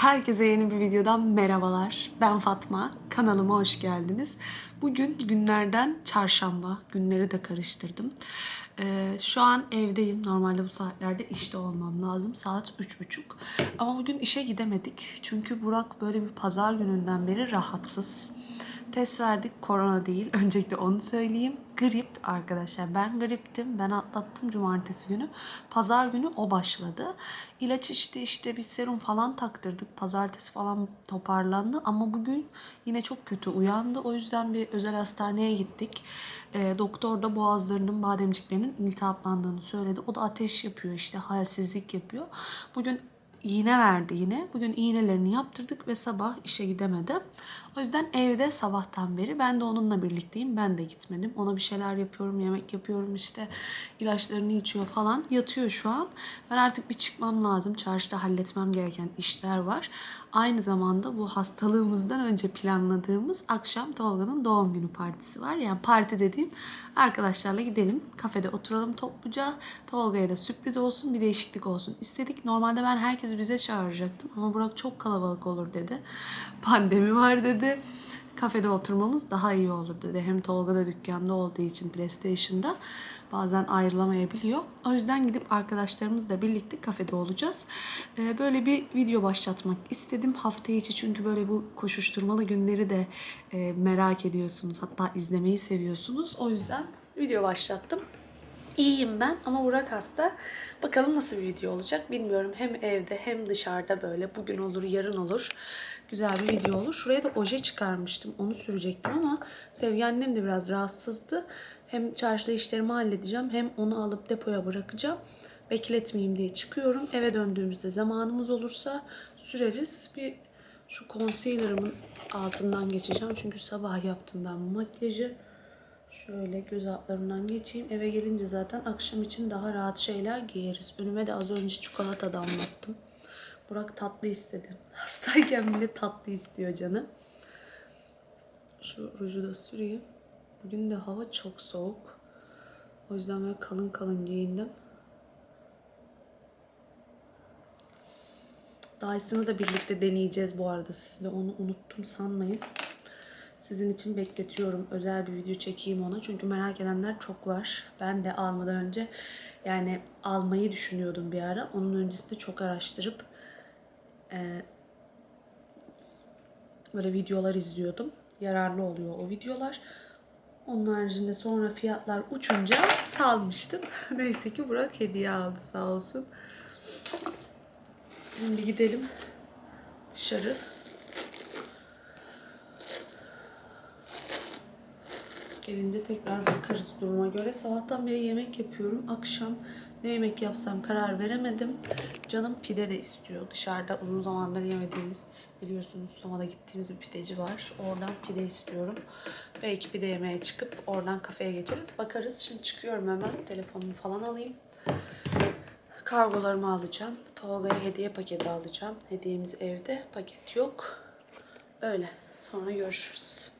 Herkese yeni bir videodan merhabalar. Ben Fatma. Kanalıma hoş geldiniz. Bugün günlerden çarşamba. Günleri de karıştırdım. Ee, şu an evdeyim. Normalde bu saatlerde işte olmam lazım. Saat üç buçuk. Ama bugün işe gidemedik. Çünkü Burak böyle bir pazar gününden beri rahatsız. Test verdik. Korona değil. Öncelikle onu söyleyeyim. Grip arkadaşlar. Ben griptim. Ben atlattım cumartesi günü. Pazar günü o başladı. İlaç içti işte bir serum falan taktırdık. Pazartesi falan toparlandı. Ama bugün yine çok kötü uyandı. O yüzden bir özel hastaneye gittik. Ee, doktor da boğazlarının, bademciklerinin iltihaplandığını söyledi. O da ateş yapıyor işte. Halsizlik yapıyor. Bugün iğne verdi yine. Bugün iğnelerini yaptırdık ve sabah işe gidemedi. O yüzden evde sabahtan beri ben de onunla birlikteyim. Ben de gitmedim. Ona bir şeyler yapıyorum, yemek yapıyorum işte. ilaçlarını içiyor falan. Yatıyor şu an. Ben artık bir çıkmam lazım. Çarşıda halletmem gereken işler var. Aynı zamanda bu hastalığımızdan önce planladığımız akşam Tolga'nın doğum günü partisi var. Yani parti dediğim arkadaşlarla gidelim. Kafede oturalım topluca. Tolga'ya da sürpriz olsun, bir değişiklik olsun istedik. Normalde ben herkesi bize çağıracaktım ama Burak çok kalabalık olur dedi. Pandemi var dedi. Kafede oturmamız daha iyi olur dedi. Hem Tolga da dükkanda olduğu için PlayStation'da bazen ayrılamayabiliyor. O yüzden gidip arkadaşlarımızla birlikte kafede olacağız. Ee, böyle bir video başlatmak istedim hafta içi çünkü böyle bu koşuşturmalı günleri de e, merak ediyorsunuz. Hatta izlemeyi seviyorsunuz. O yüzden video başlattım. İyiyim ben ama Burak hasta. Bakalım nasıl bir video olacak bilmiyorum. Hem evde hem dışarıda böyle bugün olur yarın olur. Güzel bir video olur. Şuraya da oje çıkarmıştım. Onu sürecektim ama Sevgi annem de biraz rahatsızdı. Hem çarşıda işlerimi halledeceğim hem onu alıp depoya bırakacağım. Bekletmeyeyim diye çıkıyorum. Eve döndüğümüzde zamanımız olursa süreriz. Bir şu concealer'ımın altından geçeceğim. Çünkü sabah yaptım ben makyajı. Şöyle göz altlarından geçeyim. Eve gelince zaten akşam için daha rahat şeyler giyeriz. Önüme de az önce çikolata damlattım. Burak tatlı istedi. Hastayken bile tatlı istiyor canı. Şu ruju da süreyim. Bugün de hava çok soğuk. O yüzden böyle kalın kalın giyindim. Dyson'ı da birlikte deneyeceğiz bu arada. Siz de onu unuttum sanmayın. Sizin için bekletiyorum. Özel bir video çekeyim ona. Çünkü merak edenler çok var. Ben de almadan önce yani almayı düşünüyordum bir ara. Onun öncesinde çok araştırıp e, böyle videolar izliyordum. Yararlı oluyor o videolar. Onun haricinde sonra fiyatlar uçunca salmıştım. Neyse ki Burak hediye aldı sağ olsun. Şimdi gidelim dışarı. Gelince tekrar bakarız duruma göre. Sabahtan beri yemek yapıyorum. Akşam ne yemek yapsam karar veremedim. Canım pide de istiyor. Dışarıda uzun zamandır yemediğimiz biliyorsunuz Soma'da gittiğimiz bir pideci var. Oradan pide istiyorum. Belki pide yemeye çıkıp oradan kafeye geçeriz. Bakarız. Şimdi çıkıyorum hemen. Telefonumu falan alayım. Kargolarımı alacağım. Tolga'ya hediye paketi alacağım. Hediyemiz evde. Paket yok. Öyle. Sonra görüşürüz.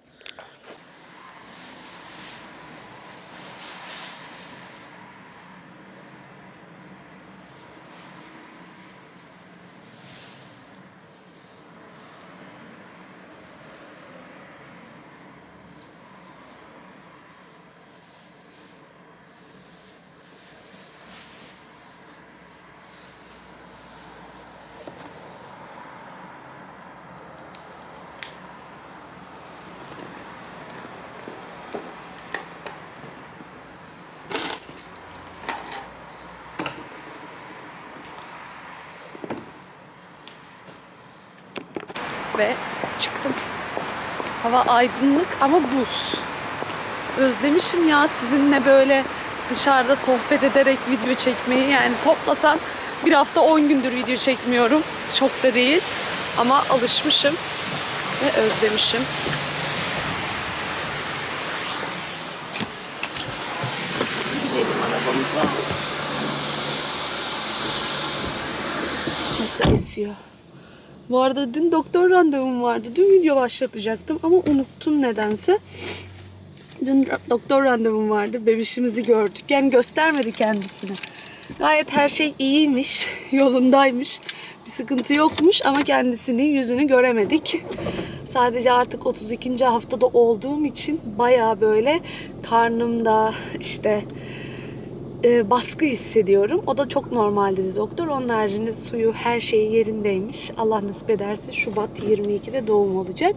Ve çıktım. Hava aydınlık ama buz. Özlemişim ya sizinle böyle dışarıda sohbet ederek video çekmeyi. Yani toplasan bir hafta 10 gündür video çekmiyorum. Çok da değil. Ama alışmışım ve özlemişim. Gidelim arabamıza. Nasıl esiyor? Bu arada dün doktor randevum vardı. Dün video başlatacaktım ama unuttum nedense. Dün doktor randevum vardı. Bebişimizi gördük. Yani göstermedi kendisini. Gayet her şey iyiymiş, yolundaymış. Bir sıkıntı yokmuş ama kendisinin yüzünü göremedik. Sadece artık 32. haftada olduğum için baya böyle karnımda işte e, baskı hissediyorum. O da çok normal dedi doktor. Onun haricinde suyu her şeyi yerindeymiş. Allah nasip ederse Şubat 22'de doğum olacak.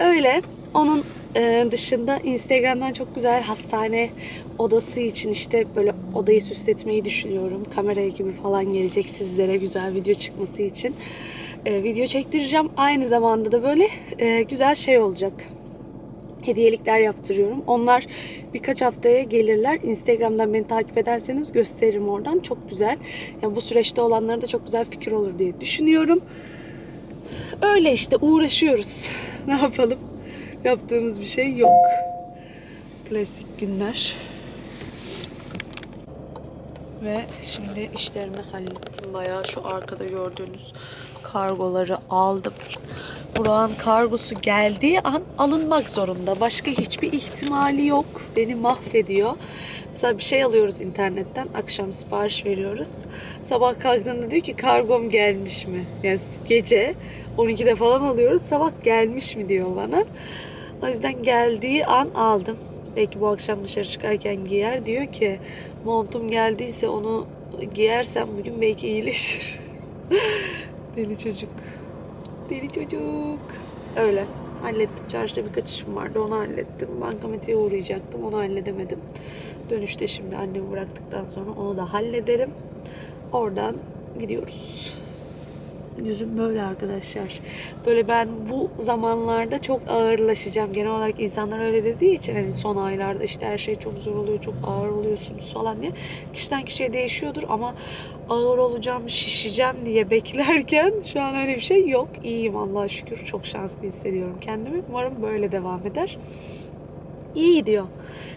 Öyle. Onun e, dışında Instagram'dan çok güzel hastane odası için işte böyle odayı süsletmeyi düşünüyorum. Kamera ekibi falan gelecek sizlere güzel video çıkması için. E, video çektireceğim. Aynı zamanda da böyle e, güzel şey olacak hediyelikler yaptırıyorum. Onlar birkaç haftaya gelirler. Instagram'dan beni takip ederseniz gösteririm oradan. Çok güzel. Yani bu süreçte olanlara da çok güzel fikir olur diye düşünüyorum. Öyle işte uğraşıyoruz. Ne yapalım? Yaptığımız bir şey yok. Klasik günler. Ve şimdi işlerimi hallettim. Bayağı şu arkada gördüğünüz kargoları aldım. Burak'ın kargosu geldiği an alınmak zorunda. Başka hiçbir ihtimali yok. Beni mahvediyor. Mesela bir şey alıyoruz internetten. Akşam sipariş veriyoruz. Sabah kalktığında diyor ki kargom gelmiş mi? Yani gece 12'de falan alıyoruz. Sabah gelmiş mi diyor bana. O yüzden geldiği an aldım. Belki bu akşam dışarı çıkarken giyer. Diyor ki montum geldiyse onu giyersem bugün belki iyileşir. Deli çocuk. Deli çocuk. Öyle. Hallettim. Çarşıda birkaç işim vardı. Onu hallettim. Bankamatiğe uğrayacaktım. Onu halledemedim. Dönüşte şimdi annemi bıraktıktan sonra onu da hallederim. Oradan gidiyoruz. Yüzüm böyle arkadaşlar. Böyle ben bu zamanlarda çok ağırlaşacağım. Genel olarak insanlar öyle dediği için hani son aylarda işte her şey çok zor oluyor, çok ağır oluyorsunuz falan diye. Kişiden kişiye değişiyordur ama ağır olacağım, şişeceğim diye beklerken şu an öyle bir şey yok. İyiyim Allah'a şükür. Çok şanslı hissediyorum kendimi. Umarım böyle devam eder. İyi gidiyor.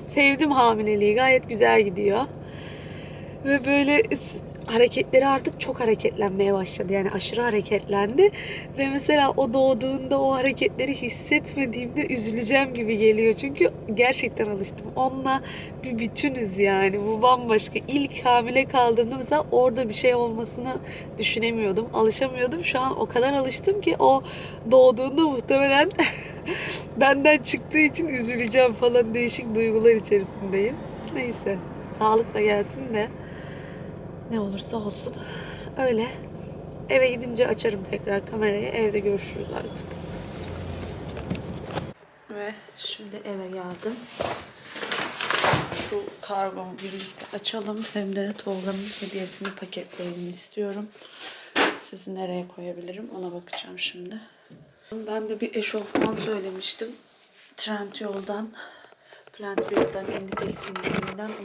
Sevdim hamileliği. Gayet güzel gidiyor. Ve böyle hareketleri artık çok hareketlenmeye başladı. Yani aşırı hareketlendi. Ve mesela o doğduğunda o hareketleri hissetmediğimde üzüleceğim gibi geliyor. Çünkü gerçekten alıştım. Onunla bir bütünüz yani. Bu bambaşka. İlk hamile kaldığımda mesela orada bir şey olmasını düşünemiyordum. Alışamıyordum. Şu an o kadar alıştım ki o doğduğunda muhtemelen benden çıktığı için üzüleceğim falan değişik duygular içerisindeyim. Neyse. Sağlıkla gelsin de ne olursa olsun. Öyle. Eve gidince açarım tekrar kamerayı. Evde görüşürüz artık. Ve şimdi eve geldim. Şu kargomu birlikte açalım. Hem de Tolga'nın hediyesini paketleyelim istiyorum. Sizi nereye koyabilirim ona bakacağım şimdi. Ben de bir eşofman söylemiştim. Trendyol'dan, Plant Break'ten, Inditex.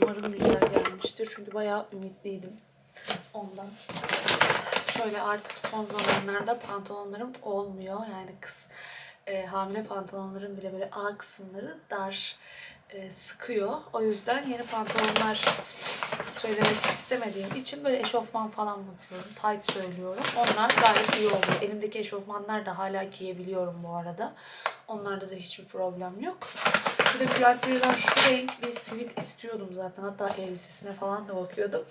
Umarım güzel gelmiştir. Çünkü bayağı ümitliydim ondan. Şöyle artık son zamanlarda pantolonlarım olmuyor. Yani kız e, hamile pantolonların bile böyle A kısımları dar e, sıkıyor. O yüzden yeni pantolonlar söylemek istemediğim için böyle eşofman falan bakıyorum. Tight söylüyorum. Onlar gayet iyi oluyor. Elimdeki eşofmanlar da hala giyebiliyorum bu arada. Onlarda da hiçbir problem yok. Bir de Bülent Birden şu renk bir sivit istiyordum zaten. Hatta elbisesine falan da bakıyordum.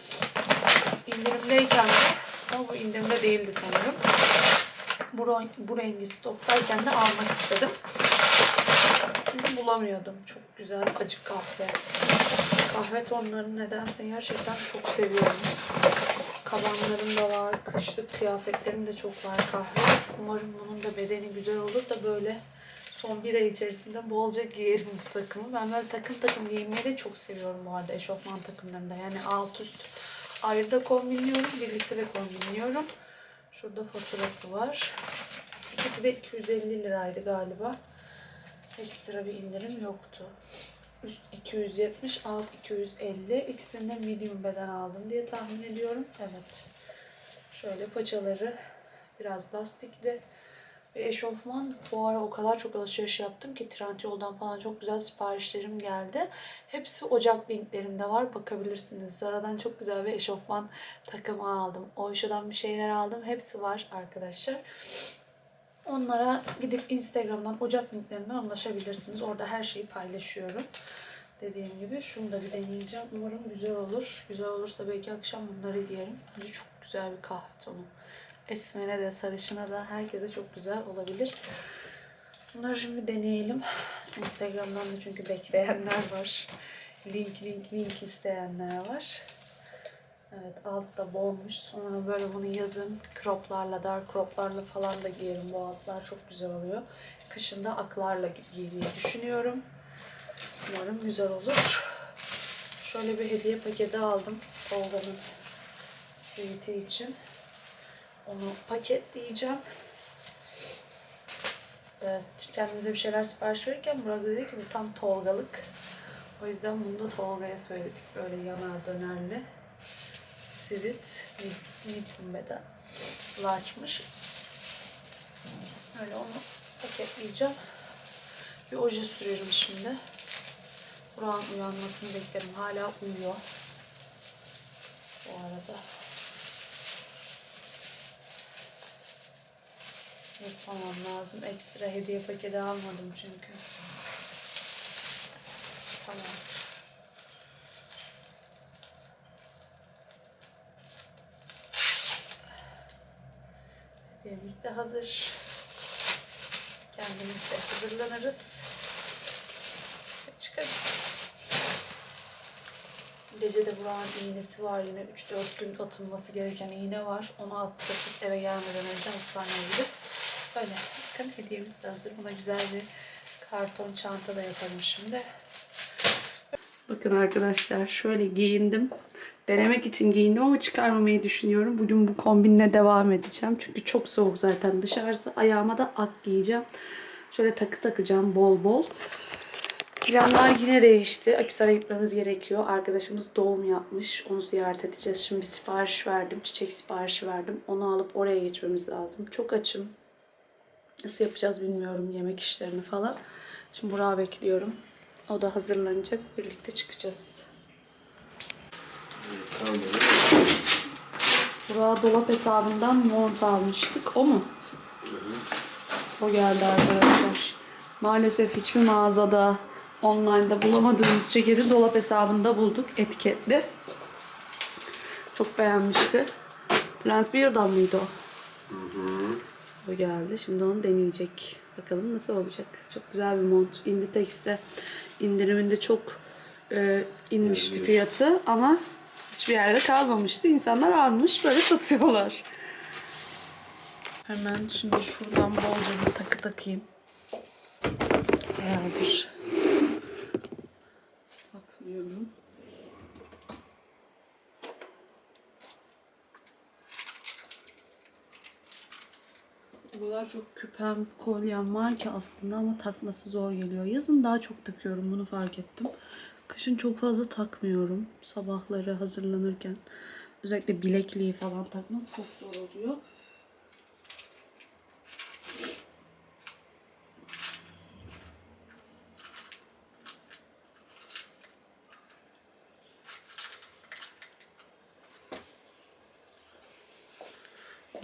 İndirimdeyken de ama bu indirimde değildi sanırım. Bu, bu rengi stoptayken de almak istedim. Çünkü bulamıyordum. Çok güzel acı kahve. Kahve tonlarını nedense gerçekten çok seviyorum. Kabanlarım da var. Kışlık kıyafetlerim de çok var kahve. Umarım bunun da bedeni güzel olur da böyle son bir ay içerisinde bolca giyerim bu takımı. Ben böyle takım takım giymeyi de çok seviyorum bu arada eşofman takımlarında. Yani alt üst ayrı da kombinliyorum, birlikte de kombinliyorum. Şurada faturası var. İkisi de 250 liraydı galiba. Ekstra bir indirim yoktu. Üst 270, alt 250. İkisini de medium beden aldım diye tahmin ediyorum. Evet. Şöyle paçaları biraz lastikli. Ve eşofman bu ara o kadar çok alışveriş yaptım ki Trendyol'dan falan çok güzel siparişlerim geldi. Hepsi Ocak linklerimde var. Bakabilirsiniz. Zara'dan çok güzel bir eşofman takımı aldım. Oyşa'dan bir şeyler aldım. Hepsi var arkadaşlar. Onlara gidip Instagram'dan Ocak linklerinden ulaşabilirsiniz. Orada her şeyi paylaşıyorum. Dediğim gibi şunu da bir deneyeceğim. Umarım güzel olur. Güzel olursa belki akşam bunları yerim. Bence çok güzel bir kahve tonu. Esmene de sarışına da herkese çok güzel olabilir. Bunları şimdi deneyelim. Instagram'dan da çünkü bekleyenler var. Link link link isteyenler var. Evet altta bolmuş. Sonra böyle bunu yazın croplarla, dar croplarla falan da giyerim. Bu altlar çok güzel oluyor. Kışında aklarla giymeyi düşünüyorum. Umarım güzel olur. Şöyle bir hediye paketi aldım. Tolga'nın sweet'i için. Onu paketleyeceğim. Kendimize bir şeyler sipariş verirken Burak dedi ki bu tam Tolgalık. O yüzden bunu da Tolga'ya söyledik. Böyle yanar dönerli. Sivit, medium beden. Large'mış. Öyle onu paketleyeceğim. Bir oje sürerim şimdi. Burak'ın uyanmasını beklerim. Hala uyuyor. Bu arada. Yırtmamam lazım. Ekstra hediye paketi almadım çünkü. Tamam. Hediyemiz de hazır. Kendimiz de hazırlanırız. Çıkarız. Gece de Burak'ın iğnesi var yine 3-4 gün atılması gereken iğne var. Onu attık biz eve gelmeden önce hastaneye gidip Öyle. Bakın hediyemiz de hazır. Buna güzel bir karton çanta da yaparım şimdi. Bakın arkadaşlar şöyle giyindim. Denemek için giyindim ama çıkarmamayı düşünüyorum. Bugün bu kombinle devam edeceğim. Çünkü çok soğuk zaten dışarısı. Ayağıma da ak giyeceğim. Şöyle takı takacağım bol bol. Planlar yine değişti. Akisar'a gitmemiz gerekiyor. Arkadaşımız doğum yapmış. Onu ziyaret edeceğiz. Şimdi bir sipariş verdim. Çiçek siparişi verdim. Onu alıp oraya geçmemiz lazım. Çok açım. Nasıl yapacağız bilmiyorum yemek işlerini falan. Şimdi Burak'ı bekliyorum. O da hazırlanacak. Birlikte çıkacağız. Burak'a dolap hesabından mont almıştık. O mu? O geldi arkadaşlar. Maalesef hiçbir mağazada online'da bulamadığımız ceketi dolap hesabında bulduk etiketli. Çok beğenmişti. Bülent Birdal mıydı o? O geldi. Şimdi onu deneyecek. Bakalım nasıl olacak. Çok güzel bir mont. Inditex'te indiriminde çok e, inmişti fiyatı ama hiçbir yerde kalmamıştı. İnsanlar almış böyle satıyorlar. Hemen şimdi şuradan bolca bir takı takayım. Bayağıdır. Bakmıyorum. O kadar çok küpem, kolyem var ki aslında ama takması zor geliyor. Yazın daha çok takıyorum bunu fark ettim. Kışın çok fazla takmıyorum. Sabahları hazırlanırken özellikle bilekliği falan takmak çok zor oluyor.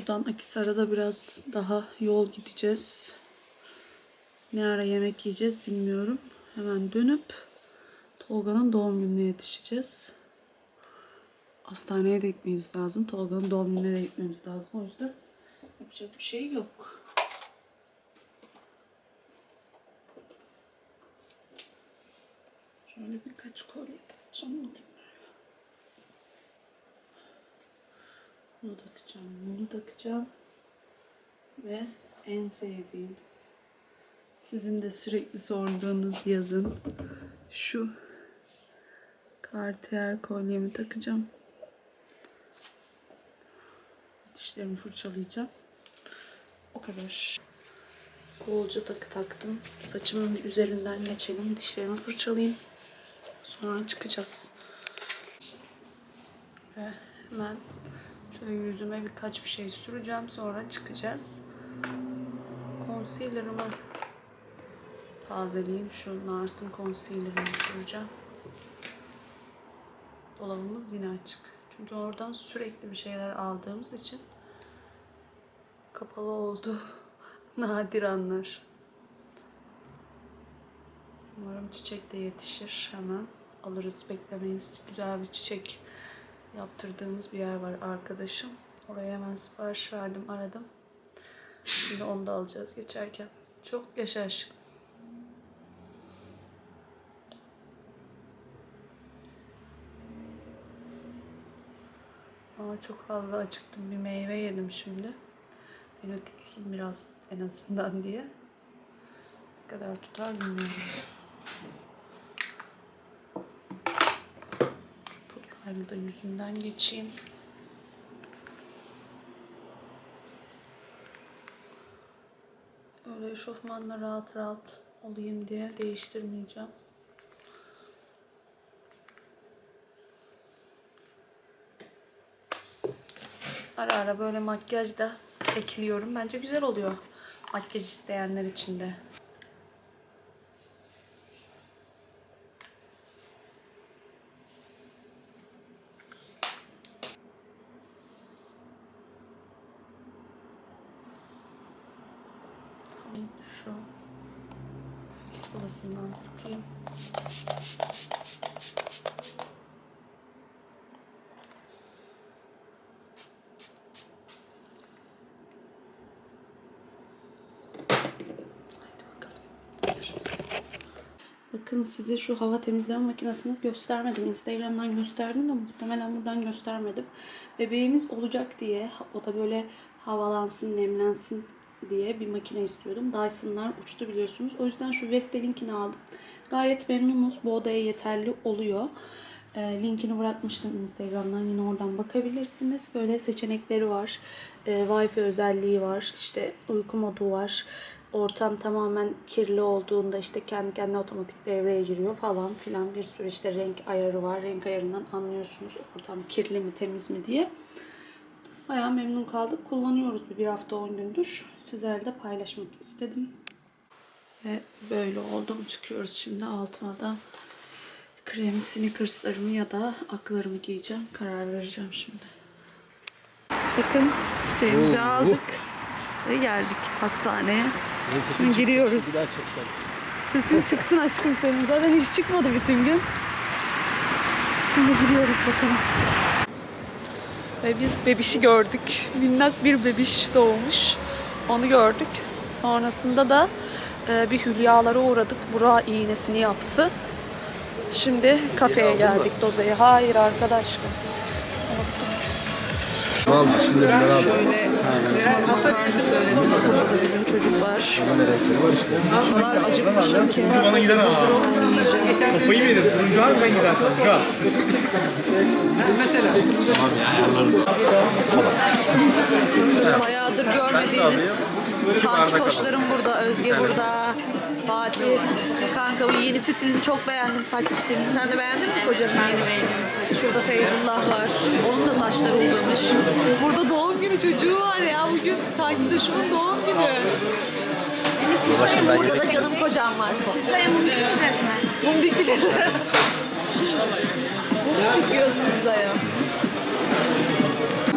Buradan Akisar'a biraz daha yol gideceğiz. Ne ara yemek yiyeceğiz bilmiyorum. Hemen dönüp Tolga'nın doğum gününe yetişeceğiz. Hastaneye de gitmemiz lazım. Tolga'nın doğum gününe de gitmemiz lazım. O yüzden yapacak bir şey yok. Şöyle birkaç kolye takacağım. Bunu takacağım, bunu takacağım. Ve en sevdiğim, sizin de sürekli sorduğunuz yazın şu Cartier kolyemi takacağım. Dişlerimi fırçalayacağım. O kadar. Bolca takı taktım. Saçımın üzerinden geçelim. Dişlerimi fırçalayayım. Sonra çıkacağız. Ve hemen Şöyle yüzüme birkaç bir şey süreceğim. Sonra çıkacağız. Concealer'ımı tazeleyeyim. Şu Nars'ın concealer'ını süreceğim. Dolabımız yine açık. Çünkü oradan sürekli bir şeyler aldığımız için kapalı oldu. Nadir anlar. Umarım çiçek de yetişir. Hemen alırız beklemeyiz. Güzel bir çiçek yaptırdığımız bir yer var arkadaşım. Oraya hemen sipariş verdim aradım. Şimdi onu da alacağız geçerken. Çok yaşa aşkım. Ama çok fazla acıktım. Bir meyve yedim şimdi. Beni tutsun biraz en azından diye. Ne kadar tutar bilmiyorum. Pudrayla da yüzünden geçeyim. Öyle eşofmanla rahat rahat olayım diye değiştirmeyeceğim. Ara ara böyle makyaj da ekliyorum. Bence güzel oluyor. Makyaj isteyenler için de. Tamam, şu fix bulasından sıkayım. Haydi bakalım. Hazırız. Bakın size şu hava temizleme makinesini göstermedim. Instagram'dan gösterdim de muhtemelen buradan göstermedim. Bebeğimiz olacak diye o da böyle havalansın, nemlensin diye bir makine istiyordum. Dyson'lar uçtu biliyorsunuz. O yüzden şu Vestel'inkini aldım. Gayet memnunuz. Bu odaya yeterli oluyor. E, linkini bırakmıştım Instagram'dan. Yine oradan bakabilirsiniz. Böyle seçenekleri var. E, Wi-Fi özelliği var. İşte uyku modu var. Ortam tamamen kirli olduğunda işte kendi kendine otomatik devreye giriyor falan filan bir sürü işte renk ayarı var. Renk ayarından anlıyorsunuz ortam kirli mi temiz mi diye. Bayağı memnun kaldık. Kullanıyoruz bir, hafta 10 gündür. Sizlerle de paylaşmak istedim. Ve böyle oldum. Çıkıyoruz şimdi altına da krem sneakerslarımı ya da aklarımı giyeceğim. Karar vereceğim şimdi. Bakın çiçeğimizi aldık. Ve geldik hastaneye. Şimdi giriyoruz. Sesin çıksın aşkım senin. Zaten hiç çıkmadı bütün gün. Şimdi giriyoruz bakalım. Ve biz bebişi gördük. Minnak bir bebiş doğmuş. Onu gördük. Sonrasında da e, bir hülyalara uğradık. Bura iğnesini yaptı. Şimdi kafeye geldik Doze'ye. Hayır arkadaşım. Tamam şimdi ben abi. Makarna çocuklar. O kadar acıkmışım ki. Bana giden ha. Kafayı mı yedin? Turuncu var ben giden kanka? Bayağıdır görmediğiniz koçlarım burada, Özge burada, Fatih. Kanka bu yeni stilini çok beğendim saç stilini. Sen de beğendin mi kocanın yeni? Şurada Feyzullah var. Onun da saçları uzamış. Burada doğum günü çocuğu var ya bugün taşımın doğum günü. Ben Burada da canım kocam var. Sayın bunu tutacağız mı? Mum dikmiş. Mum dikiyoruz pizzaya.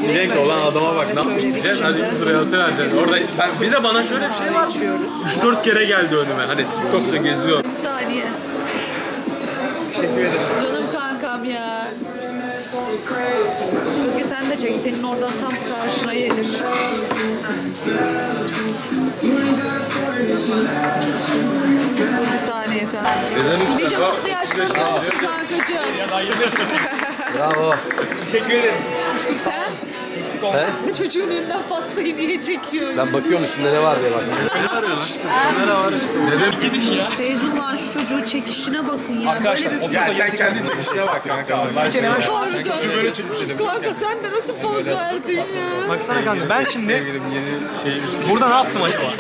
Diyecek olan adama bak ne yapmış diyeceksin. Hadi 100 liraya atıvereceksin. Orada ben, bir de bana şöyle bir şey var. 3-4 kere geldi önüme. Hani TikTok'ta geziyor. Bir saniye. Teşekkür ederim. Canım kankam ya. Özge sen de çek. Senin oradan tam karşına gelir. Bir saniye kanka. Neden 3 Nice mutlu yaşların olsun kankacığım. Bravo. Teşekkür ederim. Sen He? çocuğun önünden pastayı niye çekiyorsun? Ben bakıyorum üstünde ne var diye bak. Kamera var işte. Neden? Gidiş ya. Feyzullah şu çocuğun çekişine bakın ya. Arkadaşlar bir... ya sen kendi çekişine bak kanka. Allah aşkına. Kanka, böyle çekmişim. kanka sen de nasıl poz verdin ya? Baksana kanka ben şimdi burada ne yaptım acaba?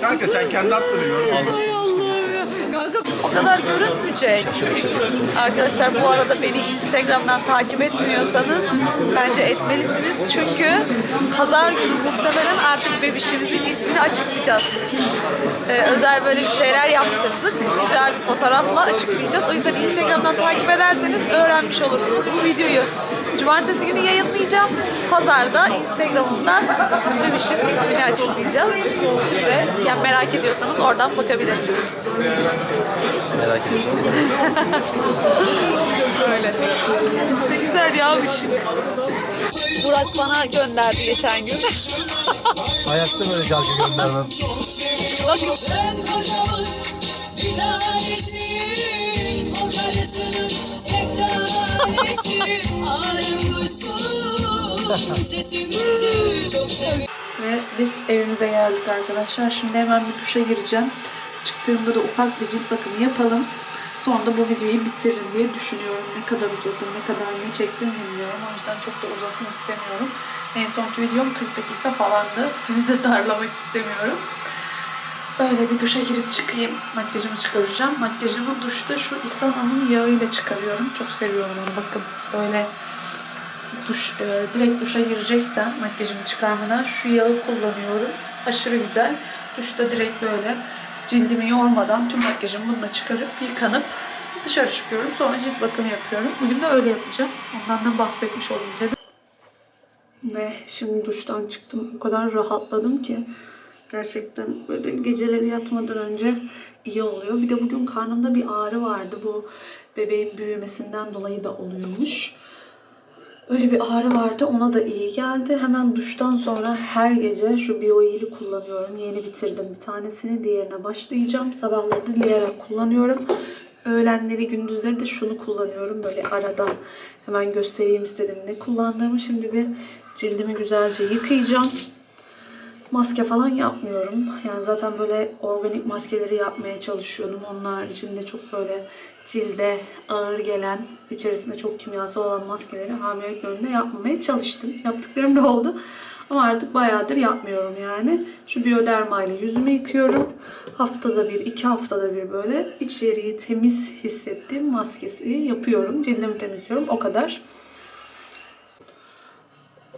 kanka sen kendi attığını gör. Kadar görünmeyecek. Arkadaşlar bu arada beni Instagram'dan takip etmiyorsanız bence etmelisiniz. Çünkü pazar günü muhtemelen artık bebişimizin ismini açıklayacağız. Ee, özel böyle bir şeyler yaptırdık. Güzel bir fotoğrafla açıklayacağız. O yüzden Instagram'dan takip ederseniz öğrenmiş olursunuz. Bu videoyu Cumartesi günü yayınlayacağım. Pazarda Instagram'ımda Bebiş'in ismini açıklayacağız. Siz de yani merak ediyorsanız oradan bakabilirsiniz. Merak ediyorsanız. Öyle. Ne güzel ya ışık. Burak bana gönderdi geçen gün. Hayatta böyle şarkı göndermem. Bakın Ben kocamın bir tanesiyim O karısının tek tanesi Alem duysun sesimizi çok seviyorum Ve biz evimize geldik arkadaşlar. Şimdi hemen bir duşa gireceğim. Çıktığımda da ufak bir cilt bakımı yapalım. Sonra da bu videoyu bitiririm diye düşünüyorum. Ne kadar uzadım, ne kadar ne çektim bilmiyorum. O yüzden çok da uzasın istemiyorum. En sonki videom 40 dakika falandı. Sizi de darlamak istemiyorum. Böyle bir duşa girip çıkayım. Makyajımı çıkaracağım. Makyajımı duşta şu İsana'nın yağıyla çıkarıyorum. Çok seviyorum onu. Bakın böyle duş, e, direkt duşa gireceksen makyajımı çıkarmadan şu yağı kullanıyorum. Aşırı güzel. Duşta direkt böyle cildimi yormadan tüm makyajımı bununla çıkarıp yıkanıp dışarı çıkıyorum. Sonra cilt bakımı yapıyorum. Bugün de öyle yapacağım. Ondan da bahsetmiş olayım dedim. Ve şimdi duştan çıktım. O kadar rahatladım ki gerçekten böyle geceleri yatmadan önce iyi oluyor. Bir de bugün karnımda bir ağrı vardı. Bu bebeğin büyümesinden dolayı da oluyormuş. Öyle bir ağrı vardı. Ona da iyi geldi. Hemen duştan sonra her gece şu BioE'li kullanıyorum. Yeni bitirdim bir tanesini. Diğerine başlayacağım. Sabahları da Liara kullanıyorum. Öğlenleri gündüzleri de şunu kullanıyorum. Böyle arada hemen göstereyim istedim ne kullandığımı. Şimdi bir cildimi güzelce yıkayacağım. Maske falan yapmıyorum. Yani zaten böyle organik maskeleri yapmaya çalışıyordum. Onlar içinde çok böyle cilde ağır gelen, içerisinde çok kimyasal olan maskeleri hamilelik döneminde yapmamaya çalıştım. Yaptıklarım da oldu. Ama artık bayağıdır yapmıyorum yani. Şu Bioderma ile yüzümü yıkıyorum. Haftada bir, iki haftada bir böyle içeriği temiz hissettiğim maskesi yapıyorum. Cildimi temizliyorum. O kadar.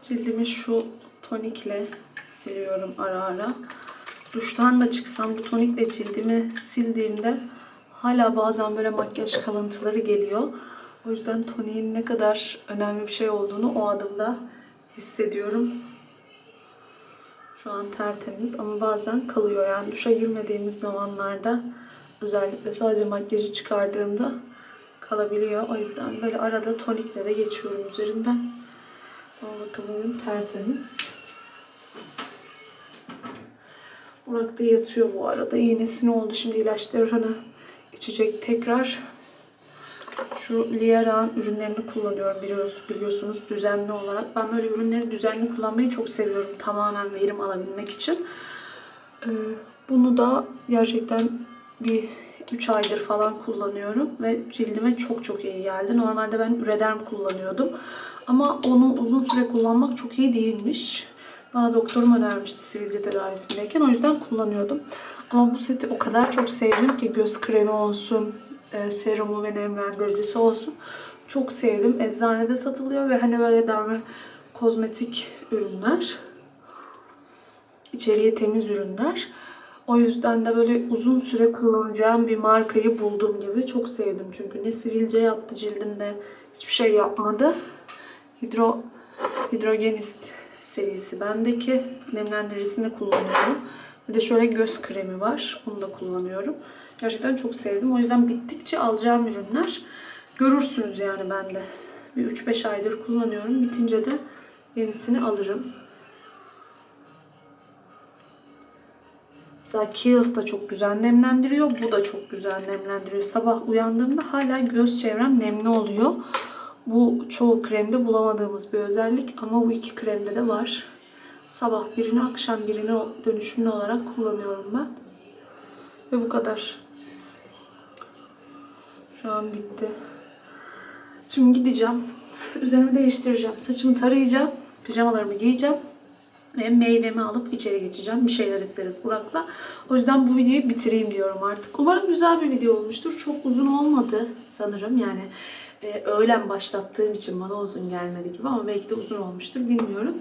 Cildimi şu tonikle siliyorum ara ara. Duştan da çıksam bu tonikle cildimi sildiğimde hala bazen böyle makyaj kalıntıları geliyor. O yüzden toniğin ne kadar önemli bir şey olduğunu o adımda hissediyorum. Şu an tertemiz ama bazen kalıyor. Yani duşa girmediğimiz zamanlarda özellikle sadece makyajı çıkardığımda kalabiliyor. O yüzden böyle arada tonikle de geçiyorum üzerinden. Ama bakın bugün tertemiz. Burak da yatıyor bu arada. İğnesi ne oldu? Şimdi ilaçlarını içecek tekrar. Şu Liara'nın ürünlerini kullanıyorum biliyorsunuz, biliyorsunuz düzenli olarak. Ben böyle ürünleri düzenli kullanmayı çok seviyorum. Tamamen verim alabilmek için. Ee, bunu da gerçekten bir 3 aydır falan kullanıyorum ve cildime çok çok iyi geldi. Normalde ben Ürederm kullanıyordum. Ama onu uzun süre kullanmak çok iyi değilmiş. Bana doktorum önermişti sivilce tedavisindeyken. O yüzden kullanıyordum. Ama bu seti o kadar çok sevdim ki göz kremi olsun, e, serumu ve nemlendiricisi olsun. Çok sevdim. Eczanede satılıyor ve hani böyle derme kozmetik ürünler. İçeriği temiz ürünler. O yüzden de böyle uzun süre kullanacağım bir markayı buldum gibi. Çok sevdim çünkü ne sivilce yaptı cildimde hiçbir şey yapmadı. Hidro, Hidrogenist serisi bendeki nemlendiricisini kullanıyorum. Bir de şöyle göz kremi var. Onu da kullanıyorum. Gerçekten çok sevdim. O yüzden bittikçe alacağım ürünler. Görürsünüz yani bende. Bir 3-5 aydır kullanıyorum. Bitince de yenisini alırım. Mesela Kiehl's da çok güzel nemlendiriyor. Bu da çok güzel nemlendiriyor. Sabah uyandığımda hala göz çevrem nemli oluyor. Bu çoğu kremde bulamadığımız bir özellik ama bu iki kremde de var. Sabah birini akşam birini dönüşümlü olarak kullanıyorum ben. Ve bu kadar. Şu an bitti. Şimdi gideceğim. Üzerimi değiştireceğim. Saçımı tarayacağım. Pijamalarımı giyeceğim. Ve meyvemi alıp içeri geçeceğim. Bir şeyler izleriz Burak'la. O yüzden bu videoyu bitireyim diyorum artık. Umarım güzel bir video olmuştur. Çok uzun olmadı sanırım. Yani e, öğlen başlattığım için bana uzun gelmedi gibi ama belki de uzun olmuştur bilmiyorum.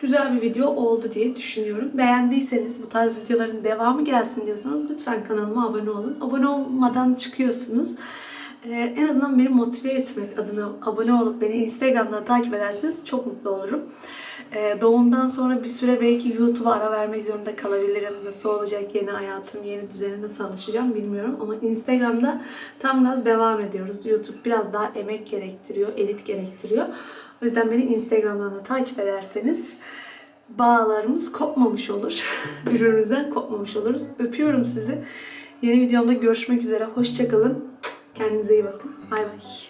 Güzel bir video oldu diye düşünüyorum. Beğendiyseniz bu tarz videoların devamı gelsin diyorsanız lütfen kanalıma abone olun. Abone olmadan çıkıyorsunuz. Ee, en azından beni motive etmek adına abone olup beni Instagram'dan takip ederseniz çok mutlu olurum. Ee, doğumdan sonra bir süre belki YouTube'a ara vermek zorunda kalabilirim. Nasıl olacak yeni hayatım, yeni düzene nasıl alışacağım bilmiyorum. Ama Instagram'da tam gaz devam ediyoruz. YouTube biraz daha emek gerektiriyor, edit gerektiriyor. O yüzden beni Instagram'dan da takip ederseniz bağlarımız kopmamış olur. Birbirimizden kopmamış oluruz. Öpüyorum sizi. Yeni videomda görüşmek üzere. Hoşçakalın. Kendinize iyi bakın. Bay bay.